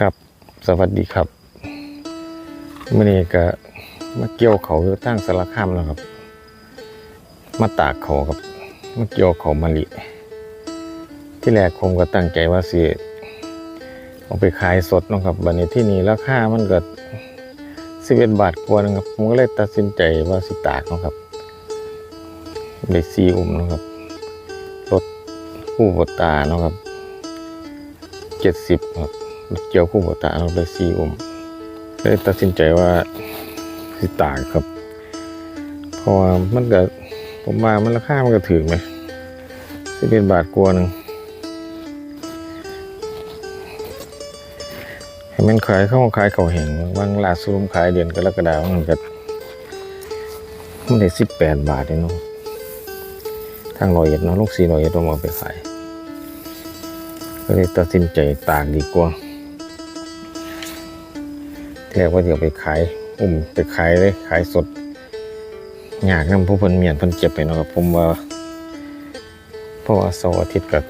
ครับ สวัสดีครับมื่อนี้ก็มาเกี่ยวเขาอยู่ตั้งสารคามนะครับ มาตากเขาครับมาเกี่ยวเขามะลิ ที่แรกผมก็ตั้งใจว่าสิเอาไปขายสดนะครับบัดนี้ที่นี่ราคามันก็สิบเอ็ดบาทกว่านะครับผมก็เลยตัดสินใจว่าสิตากนะครับได้ซีอุ่มนะครับรถคู่บตานะครับเจ็ดสิบครับ เกี่ยวคู่บตาเราได้ซีอุ่มเลยตัดสินใจว่าสิตากครับ เพราะว่ามันก็ผมว่ามันราคามันก็ถึงไหมสิเป็นบาทกว่าหนึ่งให้มันขายเข้าขายเขาวแห่งบางลาซูมขายเดือนกรกฎาคมมันก็มันได้สิบแปดบาทเนาะทางรอยเอ็ดเนาะลูกสีรอยเอ็ดต้องเอาไปขายก็เลยตัดสินใจตากดีกว่า แรกว่าจะเอาไปขายอุ้มไปขายเลยขายสดอยากนำผู้เพิ่นเมียนเพิ่นเจ็บไปเนาะครับผมว่าเพราะว่าเสาร์อาทิตย์กับ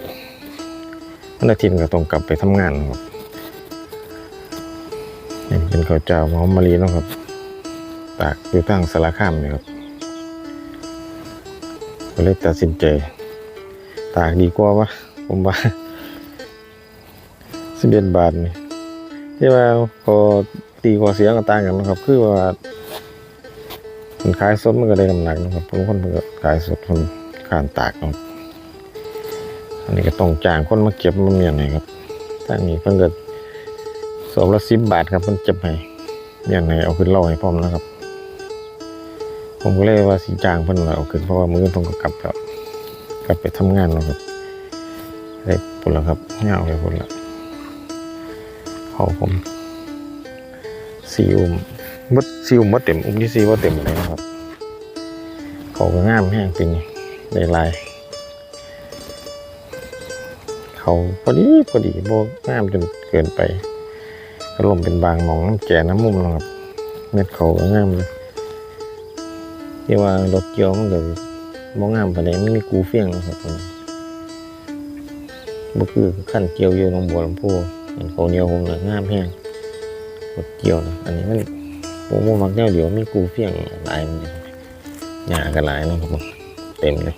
วันอาทิตย์ก็ต้องกลับไปทำงานครับนี่เป็นข้าวเจ้าหอมมะลินะครับ ตากอยู่ตั้งสารคามนี่ครับก็เลยตัดสินใจ ตากดีกว่าวะผมว่าสิบเอ็ดบาทนี่ที่ว่าพอ ตีกว่าเสียก็ต่างกันนะครับ คือว่ามันขายสดมันก็ได้น้ำหนักนะครับบางคนมันก็ขายสดคนขานตากเนาะอันนี้ก็ต้องจ้างคนมาเก็บมาเมียนให้ครับทางนี้เพิ่นก็สอบละสิบบาทครับเพิ่นเจ็บให้เมียนให้เอาขึ้นเล่าให้พร้อมนะครับ ผมก็เลยว่าสีจางเพิ่นว่าเอาขึ้นเพราะว่ามื้อผมก็กลับแล้วกลับไปทำงานเนาะครับได้ผลแล้วครับเงาไปผลแล้วเขาผม ซีอุ้มมดซีอุ้มมดเต็มอุ้มที่ซีว่าเต็มเลยนะครับเขาก็งามแห้งจริงได้ลายเขาพอดีพอดีโบงามจนเกินไปก็ลมเป็นบางหมองน้ำแก่น้ำมุมนะครับเม็ดเขาก็งามเลยที่ว่ารถเกี่ยวมันเลยบ่งามปานใดมันมีกูเฟี้ยงนะครับผมบ่คือขั้นเกี่ยวอยู่หนองบัวลำพูมันเขาเนียวผมเลยงามแห้ง รถเกี่ยวนะอันนี้มันผมว่ามักแนวเดียวมีกูเฟียงลายมันเลยหญ้ากันลายนะครับผมเต็มเลย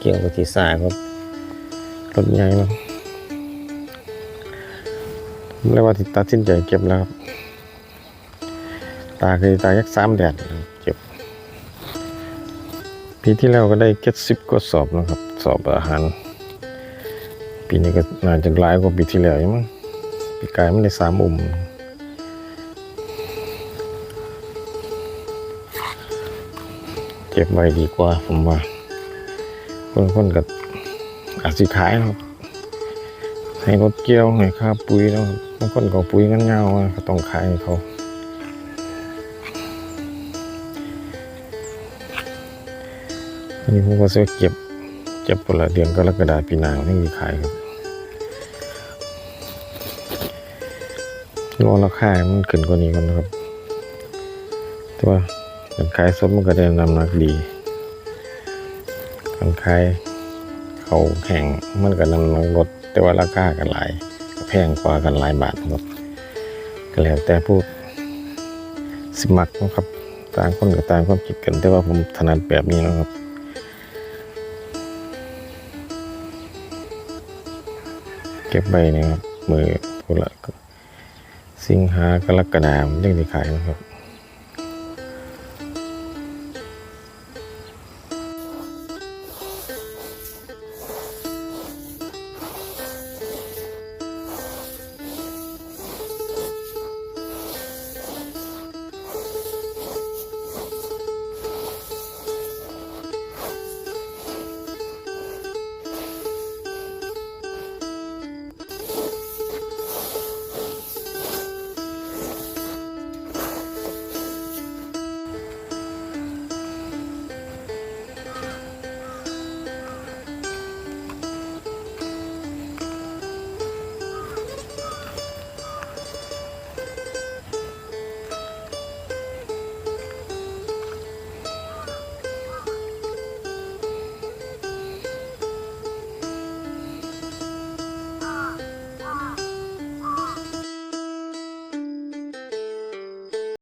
เกี่ยวกับที่สายครับรถใหญ่มากผมเลยว่าติดตัดสินใจเก็บแล้วครับ ตาเคยตายักสามแดดเก็บปีที่แล้วก็ได้เก็ดสิบกว่าสอบนะครับ สอบอาหาร ปีนี้ก็น่าจะหลายกว่าปีที่แล้วอยู่มั้งปีกายไม่ได้สามอุ่มเก็บไว้ดีกว่าผมว่าคนคนๆก็อาจสิขายครับให้รถเกี่ยวให้ค่าปุ๋ยนะครับางคนก็เอปุ๋ยกันเงาๆมาต้องขายให้เขาอันนี้ผมก็จะเก็บเก็บผลเดือนกรกฎาปีหน้าไม่มีขายครับ รอราคามันขึ้นกว่านี้ก่อนนะครับ แต่ว่าการขายสดมันก็ได้นำหนักดีการขายเขาแข่งมันก็นำหนักลดแต่ว่าราคากันหลายแพงกว่ากันหลายบาทครับก็แล้วแต่พูดสมัครนะครับต่างคนกับต่างความคิดกัน แต่ว่าผมถนัดแบบนี้นะครับเก็บใบนี่ครับมือพุละ สิงหากรกฎาคมยังได้ขายนะครับ